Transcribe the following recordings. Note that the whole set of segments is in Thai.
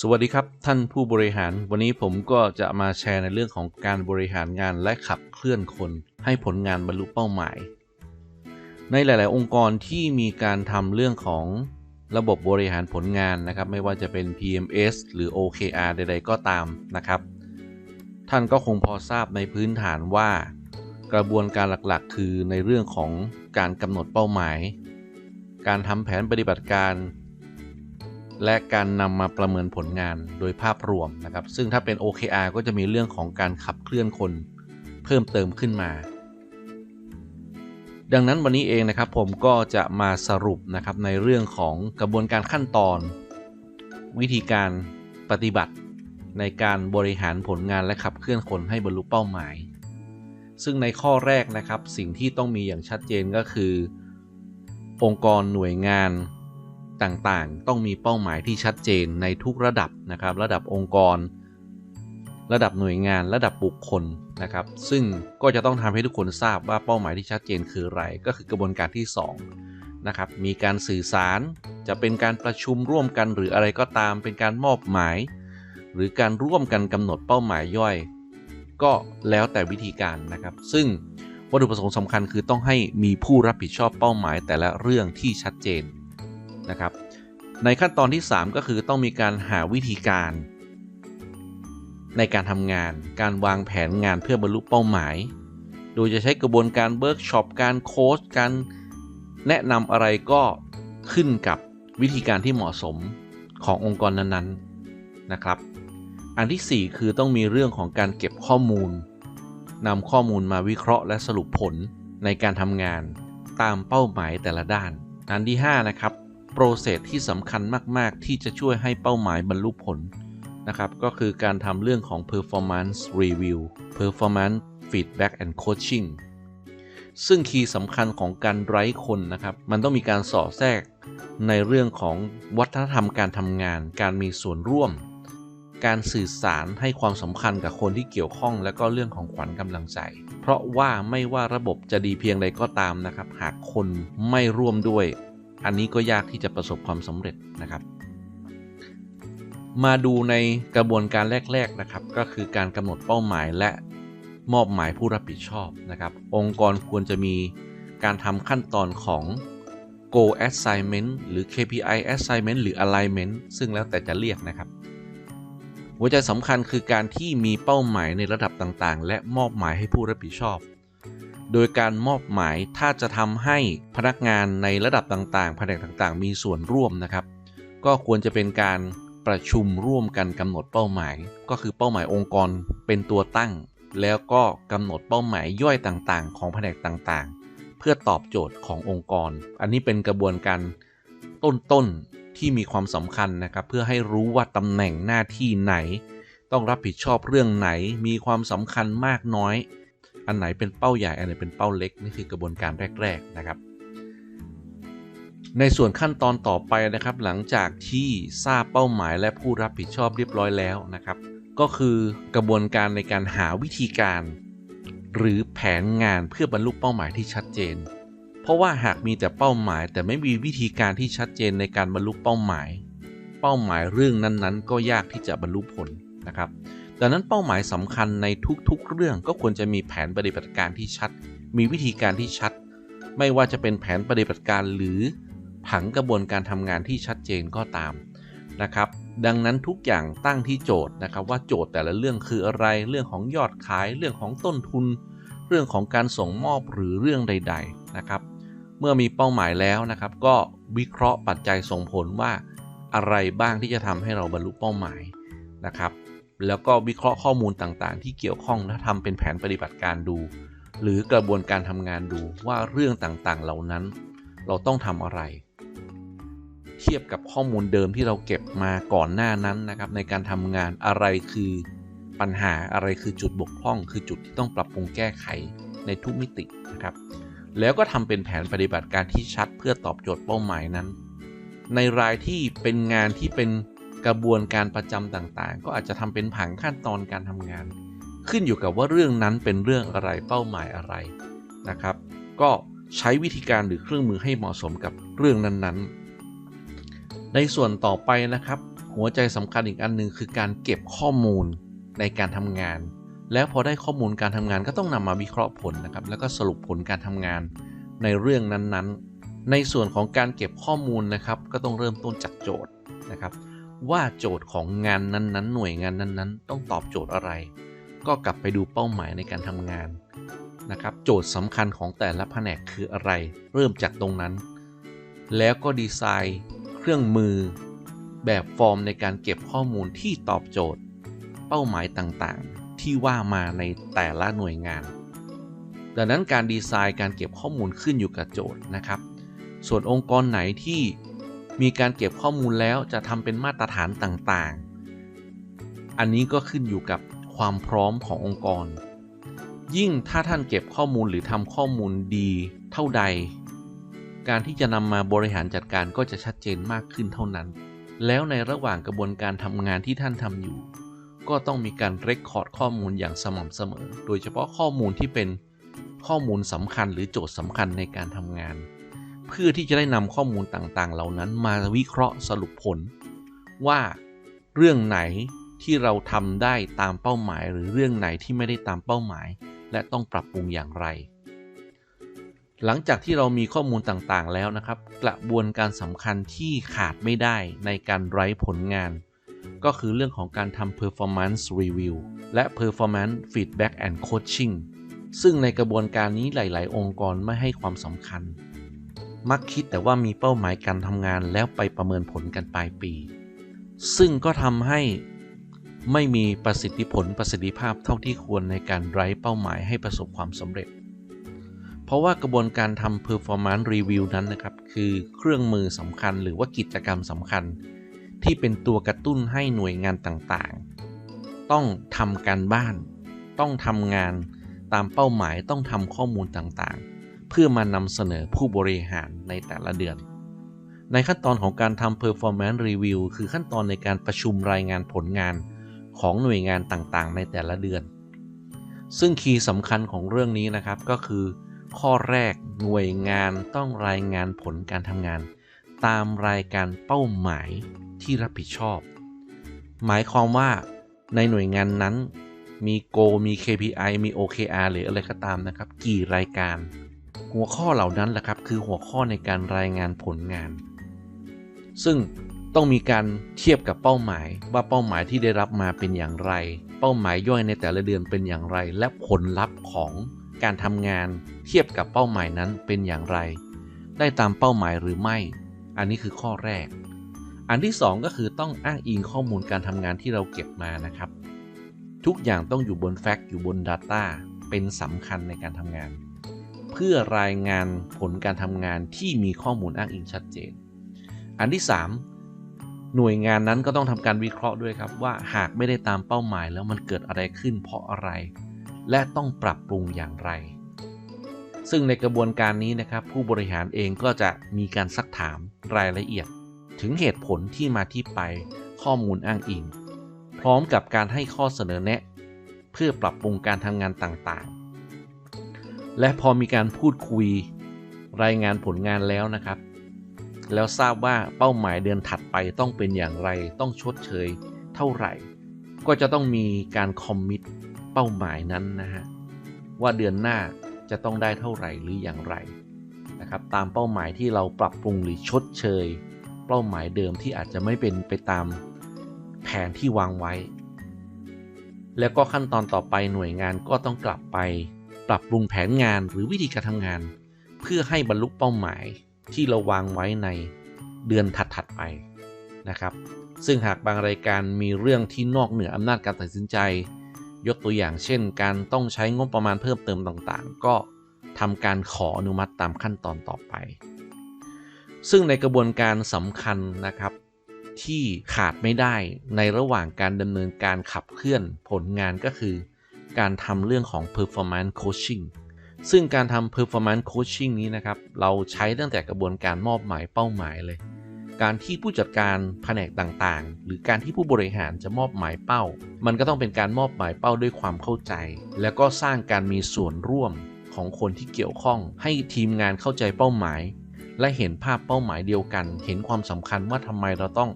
สวัสดีครับท่านผู้บริหาร วันนี้ผมก็จะมาแชร์ในเรื่องของการบริหารงานและขับเคลื่อนคน ให้ผลงานบรรลุเป้าหมาย ในหลาย ๆ องค์กรที่มีการทำเรื่องของระบบบริหารผลงานนะครับ ไม่ว่าจะเป็น PMS หรือ OKR ใด ๆ ก็ตามนะครับ ท่านก็คงพอทราบในพื้นฐานว่า กระบวนการหลัก ๆ คือในเรื่องของการกำหนดเป้าหมาย การทำแผนปฏิบัติการ และการนำมาประเมินผลงานโดยภาพรวมนะครับ ซึ่งถ้าเป็น OKR ก็จะมีเรื่องของการขับเคลื่อนคนเพิ่มเติมขึ้นมา ดังนั้นวันนี้เองนะครับผมก็จะมาสรุปนะครับในเรื่องของกระบวนการขั้นตอน วิธีการปฏิบัติในการบริหารผลงานและขับเคลื่อนคนให้บรรลุเป้าหมาย ซึ่งในข้อแรกนะครับสิ่งที่ต้องมีอย่างชัดเจนก็คือ องค์กรหน่วยงาน ต่างๆ ต้องมีเป้าหมายที่ชัดเจนในทุกระดับนะครับ ระดับองค์กร ระดับหน่วยงาน ระดับบุคคลนะครับ ซึ่งก็จะต้องทำให้ทุกคนทราบว่าเป้าหมายที่ชัดเจนคืออะไร ก็คือกระบวนการที่2นะครับ มีการสื่อสาร จะเป็นการประชุมร่วมกันหรืออะไรก็ตาม เป็นการมอบหมาย หรือการร่วมกันกำหนดเป้าหมายย่อย ก็แล้วแต่วิธีการนะครับ ซึ่งวัตถุประสงค์สำคัญคือต้องให้มีผู้รับผิดชอบเป้าหมายแต่ละเรื่องที่ชัดเจน นะครับ ในขั้นตอนที่ 3 ก็คือต้องมีการหาวิธีการ ในการทำงาน การวางแผนงานเพื่อบรรลุเป้าหมาย โดยจะใช้กระบวนการเบิร์กช็อปการโค้ชการแนะนำอะไรก็ขึ้นกับวิธีการที่เหมาะสมขององค์กรนั้นๆนะครับ อันที่ 4 คือต้องมีเรื่องของการเก็บข้อมูลนำข้อมูลมาวิเคราะห์และสรุปผลในการทำงานตามเป้าหมายแต่ละด้าน อันที่ 5 นะครับ โปรเซสที่สำคัญมาก ๆ ที่จะช่วยให้เป้าหมายบรรลุผลนะครับ ก็คือการทำเรื่องของ performance review performance feedback and coaching ซึ่งคีย์สำคัญของการไร้คนนะครับ มันต้องมีการสอดแทรกในเรื่องของวัฒนธรรมการทำงาน การมีส่วนร่วม การสื่อสารให้ความสำคัญกับคนที่เกี่ยวข้อง และก็เรื่องของขวัญกำลังใจ เพราะว่าไม่ว่าระบบจะดีเพียงใดก็ตามนะครับ หากคนไม่ร่วมด้วย อันนี้ก็ยากที่จะประสบความสำเร็จนะครับ มาดูในกระบวนการแรก ๆนะครับ ก็คือการกำหนดเป้าหมายและมอบหมายผู้รับผิดชอบนะครับ องค์กรควรจะมีการทำขั้นตอนของ goal assignment หรือ KPI assignment หรือ alignment ซึ่งแล้วแต่จะเรียกนะครับ หัวใจสำคัญคือการที่มีเป้าหมายในระดับต่างๆ และมอบหมายให้ผู้รับผิดชอบ โดยการมอบหมายถ้าจะทำให้พนักงานในระดับต่างๆ แผนกต่างๆ มีส่วนร่วมนะครับ ก็ควรจะเป็นการประชุมร่วมกันกำหนดเป้าหมาย ก็คือเป้าหมายองค์กรเป็นตัวตั้ง แล้วก็กำหนดเป้าหมายย่อยต่างๆ ของแผนกต่างๆ เพื่อตอบโจทย์ขององค์กร อันนี้เป็นกระบวนการต้นๆที่มีความสำคัญนะครับ เพื่อให้รู้ว่าตำแหน่งหน้าที่ไหน ต้องรับผิดชอบเรื่องไหนมีความสำคัญมากน้อย อันไหนเป็นเป้าใหญ่ อันไหนเป็นเป้าเล็ก นี่คือกระบวนการแรก ๆ นะครับ ในส่วนขั้นตอนต่อไปนะครับ หลังจากที่ทราบเป้าหมายและผู้รับผิดชอบเรียบร้อยแล้วนะครับ ก็คือกระบวนการในการหาวิธีการ หรือแผนงานเพื่อบรรลุเป้าหมายที่ชัดเจน เพราะว่าหากมีแต่เป้าหมาย แต่ไม่มีวิธีการที่ชัดเจนในการบรรลุเป้าหมาย เป้าหมายเรื่องนั้นๆ ก็ยากที่จะบรรลุผลนะครับ ดังนั้นเป้าหมายสำคัญในทุกๆ เรื่องก็ควรจะมีแผนปฏิบัติการที่ชัด มีวิธีการที่ชัด ไม่ว่าจะเป็นแผนปฏิบัติการหรือผังกระบวนการทำงานที่ชัดเจนก็ตามนะครับ ดังนั้นทุกอย่างตั้งที่โจทย์นะครับ ว่าโจทย์แต่ละเรื่องคืออะไร เรื่องของยอดขาย เรื่องของต้นทุน เรื่องของการส่งมอบหรือเรื่องใด ๆนะครับ เมื่อมีเป้าหมายแล้วนะครับ ก็วิเคราะห์ปัจจัยส่งผลว่าอะไรบ้างที่จะทำให้เราบรรลุเป้าหมายนะครับ แล้วก็วิเคราะห์ข้อมูลต่างๆ ที่เกี่ยวข้องและทำเป็นแผนปฏิบัติการดู หรือกระบวนการทำงานดูว่าเรื่องต่างๆ เหล่านั้น เราต้องทำอะไร เทียบกับข้อมูลเดิมที่เราเก็บมาก่อนหน้านั้นนะครับ ในการทำงานอะไรคือปัญหาอะไรคือจุดบกพร่อง คือจุดที่ต้องปรับปรุงแก้ไขในทุกมิตินะครับ แล้วก็ทำเป็นแผนปฏิบัติการที่ชัดเพื่อตอบโจทย์เป้าหมายนั้น ในรายที่เป็นงานที่เป็น กระบวนการประจำต่างๆ ก็อาจจะทำเป็นผังขั้นตอนการทำงาน ขึ้นอยู่กับว่าเรื่องนั้นเป็นเรื่องอะไรเป้าหมายอะไรนะครับ ก็ใช้วิธีการหรือเครื่องมือให้เหมาะสมกับเรื่องนั้นๆ ในส่วนต่อไปนะครับ หัวใจสำคัญอีกอันหนึ่งคือการเก็บข้อมูลในการทำงาน แล้วพอได้ข้อมูลการทำงานก็ต้องนำมาวิเคราะห์ผลนะครับ แล้วก็สรุปผลการทำงานในเรื่องนั้นๆ ในส่วนของการเก็บข้อมูลนะครับ ก็ต้องเริ่มต้นจากโจทย์นะครับ ว่าโจทย์ของงานนั้นๆ หน่วยงานนั้นๆ ต้องตอบโจทย์อะไร ก็กลับไปดูเป้าหมายในการทำงานนะครับ โจทย์สำคัญของแต่ละแผนกคืออะไร เริ่มจากตรงนั้น แล้วก็ดีไซน์เครื่องมือ แบบฟอร์มในการเก็บข้อมูลที่ตอบโจทย์ เป้าหมายต่างๆ ที่ว่ามาในแต่ละหน่วยงาน ดังนั้นการดีไซน์การเก็บข้อมูลขึ้นอยู่กับโจทย์นะครับ ส่วนองค์กรไหนที่ มีการเก็บข้อมูลแล้วจะทำเป็นมาตรฐานต่างๆ อันนี้ก็ขึ้นอยู่กับความพร้อมขององค์กร ยิ่งถ้าท่านเก็บข้อมูลหรือทำข้อมูลดีเท่าใด การที่จะนำมาบริหารจัดการก็จะชัดเจนมากขึ้นเท่านั้น แล้วในระหว่างกระบวนการทำงานที่ท่านทำอยู่ ก็ต้องมีการเรคคอร์ดข้อมูลอย่างสม่ำเสมอ โดยเฉพาะข้อมูลที่เป็นข้อมูลสำคัญหรือโจทย์สำคัญในการทำงาน เพื่อที่จะได้นำข้อมูลต่างๆ เหล่านั้นมาวิเคราะห์สรุปผล ว่าเรื่องไหนที่เราทำได้ตามเป้าหมาย หรือเรื่องไหนที่ไม่ได้ตามเป้าหมาย และต้องปรับปรุงอย่างไร หลังจากที่เรามีข้อมูลต่างๆ แล้วนะครับ กระบวนการสำคัญที่ขาดไม่ได้ในการไร้ผลงาน ก็คือเรื่องของการทำ performance review และ performance feedback and coaching ซึ่งในกระบวนการนี้หลาย ๆ องค์กรไม่ให้ความสำคัญ มักคิดแต่ว่ามีเป้าหมายการทำงานแล้วไปประเมินผลกันปลายปี ซึ่งก็ทำให้ไม่มีประสิทธิผลประสิทธิภาพเท่าที่ควรในการไร้เป้าหมายให้ประสบความสำเร็จ เพราะว่ากระบวนการทำ performance review นั้นนะครับ คือเครื่องมือสำคัญหรือว่ากิจกรรมสำคัญ ที่เป็นตัวกระตุ้นให้หน่วยงานต่างๆ ต้องทำการบ้าน ต้องทำงานตามเป้าหมายต้องทำข้อมูลต่างๆ เพื่อมานำเสนอผู้บริหารในแต่ละเดือน ในขั้นตอนของการทำ performance review คือขั้นตอนในการประชุมรายงานผลงานของหน่วยงานต่างๆ ในแต่ละเดือน ซึ่งคีย์สำคัญของเรื่องนี้นะครับก็คือ ข้อแรกหน่วยงานต้องรายงานผลการทำงาน ตามรายการเป้าหมายที่รับผิดชอบ หมายความว่าในหน่วยงานนั้นมี Go มี KPI มี OKR หรืออะไรก็ตามนะครับ กี่รายการ หัวข้อเหล่านั้นแหละครับคือหัวข้อในการรายงานผลงาน ซึ่งต้องมีการเทียบกับเป้าหมายว่าเป้าหมายที่ได้รับมาเป็นอย่างไร เป้าหมายย่อยในแต่ละเดือนเป็นอย่างไร และผลลัพธ์ของการทำงาน เทียบกับเป้าหมายนั้นเป็นอย่างไร ได้ตามเป้าหมายหรือไม่ อันนี้คือข้อแรก อันที่ 2 ก็คือต้องอ้างอิงข้อมูลการทำงานที่เราเก็บมานะครับ ทุกอย่างต้องอยู่บนแฟกต์อยู่บน Data เป็นสำคัญในการทำงาน เพื่อรายงานผลการทำงานที่มีข้อมูลอ้างอิงชัดเจน อันที่ 3 หน่วยงานนั้นก็ต้องทำการวิเคราะห์ด้วยครับว่าหากไม่ได้ตามเป้าหมายแล้วมันเกิดอะไรขึ้นเพราะอะไร และต้องปรับปรุงอย่างไร ซึ่งในกระบวนการนี้นะครับ ผู้บริหารเองก็จะมีการซักถามรายละเอียด ถึงเหตุผลที่มาที่ไปข้อมูลอ้างอิง พร้อมกับการให้ข้อเสนอแนะ เพื่อปรับปรุงการทำงานต่างๆ และพอมีการพูดคุยรายงานผลงานแล้วนะครับ แล้วทราบว่าเป้าหมายเดือนถัดไปต้องเป็นอย่างไรต้องชดเชยเท่าไหร่ ก็จะต้องมีการคอมมิตเป้าหมายนั้นนะฮะว่าเดือนหน้าจะต้องได้เท่าไหร่หรืออย่างไรนะครับตามเป้าหมายที่เราปรับปรุงหรือชดเชย เป้าหมายเดิมที่อาจจะไม่เป็นไปตามแผนที่วางไว้ แล้วก็ขั้นตอนต่อไปหน่วยงานก็ต้องกลับไป ปรับปรุงแผนงานหรือวิธีการทำงาน เพื่อให้บรรลุเป้าหมายที่เราวางไว้ในเดือนถัดๆไปนะครับ ซึ่งหากบางรายการมีเรื่องที่นอกเหนืออำนาจการตัดสินใจ ยกตัวอย่างเช่น การต้องใช้งบประมาณเพิ่มเติมต่างๆ ก็ทำการขออนุมัติตามขั้นตอนต่อไป ซึ่งในกระบวนการสำคัญนะครับ ที่ขาดไม่ได้ในระหว่างการดำเนินการขับเคลื่อนผลงานก็คือ การทำเรื่องของ performance coaching ซึ่งการทำ performance coaching นี้นะครับ เราใช้ตั้งแต่กระบวนการมอบหมายเป้าหมายเลย การที่ผู้จัดการแผนกต่างๆ หรือการที่ผู้บริหารจะมอบหมายเป้า มันก็ต้องเป็นการมอบหมายเป้าด้วยความเข้าใจ แล้วก็สร้างการมีส่วนร่วมของคนที่เกี่ยวข้อง ให้ทีมงานเข้าใจเป้าหมาย และเห็นภาพเป้าหมายเดียวกัน เห็นความสำคัญว่าทำไมเราต้อง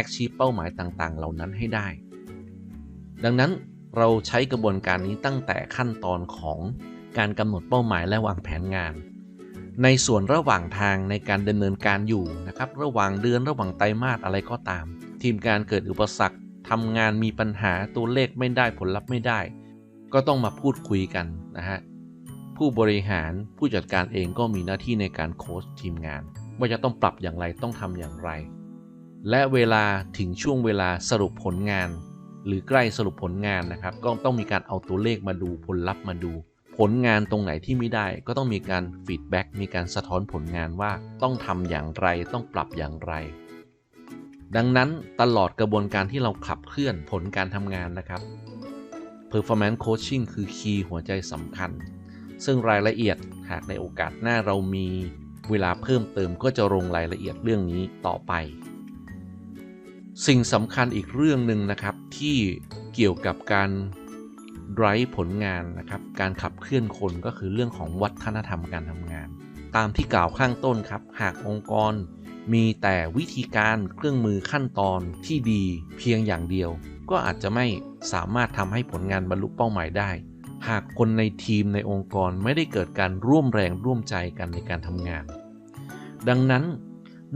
achieve เป้าหมายต่างๆ เหล่านั้นให้ได้ดังนั้น เราใช้กระบวนการนี้ตั้งแต่ขั้นตอนของการกำหนดเป้าหมายและวางแผนงาน ในส่วนระหว่างทางในการดำเนินการอยู่นะครับ ระหว่างเดือนระหว่างไตรมาสอะไรก็ตาม ทีมการเกิดอุปสรรคทำงานมีปัญหาตัวเลขไม่ได้ผลลัพธ์ไม่ได้ ก็ต้องมาพูดคุยกันนะฮะผู้บริหารผู้จัดการเองก็มีหน้าที่ในการโค้ชทีมงาน ว่าจะต้องปรับอย่างไรต้องทำอย่างไร และเวลาถึงช่วงเวลาสรุปผลงาน หรือใกล้สรุปผลงานนะครับ ก็ต้องมีการเอาตัวเลขมาดูผลลัพธ์มาดู ผลงานตรงไหนที่ไม่ได้ ก็ต้องมีการฟีดแบ็กมีการสะท้อนผลงานว่าต้องทำอย่างไรต้องปรับอย่างไร ดังนั้นตลอดกระบวนการที่เราขับเคลื่อนผลการทำงานนะครับ performance coaching คือคีย์หัวใจสำคัญ ซึ่งรายละเอียดหากในโอกาสหน้าเรามีเวลาเพิ่มเติมก็จะลงรายละเอียดเรื่องนี้ต่อไป สิ่งสำคัญอีกเรื่องหนึ่งนะครับที่เกี่ยวกับการ drive ผลงานนะครับ การขับเคลื่อนคนก็คือเรื่องของวัฒนธรรมการทำงาน ตามที่กล่าวข้างต้นครับ หากองค์กรมีแต่วิธีการเครื่องมือขั้นตอนที่ดีเพียงอย่างเดียว ก็อาจจะไม่สามารถทำให้ผลงานบรรลุเป้าหมายได้ หากคนในทีมในองค์กรไม่ได้เกิดการร่วมแรงร่วมใจกันในการทำงาน ดังนั้น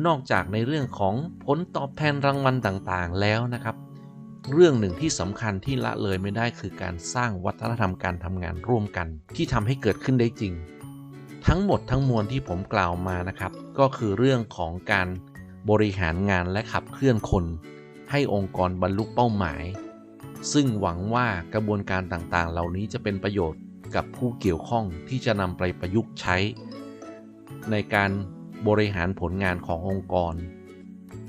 นอกจากในเรื่องของผลตอบแทนรางวัลต่างๆ แล้วนะครับ เรื่องหนึ่งที่สำคัญที่ละเลยไม่ได้คือการสร้างวัฒนธรรมการทำงานร่วมกัน ที่ทำให้เกิดขึ้นได้จริง ทั้งหมดทั้งมวลที่ผมกล่าวมานะครับ ก็คือเรื่องของการบริหารงานและขับเคลื่อนคน ให้องค์กรบรรลุเป้าหมาย ซึ่งหวังว่ากระบวนการต่างๆ เหล่านี้จะเป็นประโยชน์กับผู้เกี่ยวข้องที่จะนำไปประยุกต์ใช้ ในการ บริหารผลงานขององค์กร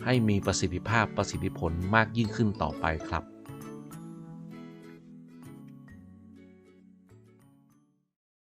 ให้มีประสิทธิภาพประสิทธิผลมากยิ่งขึ้นต่อไปครับ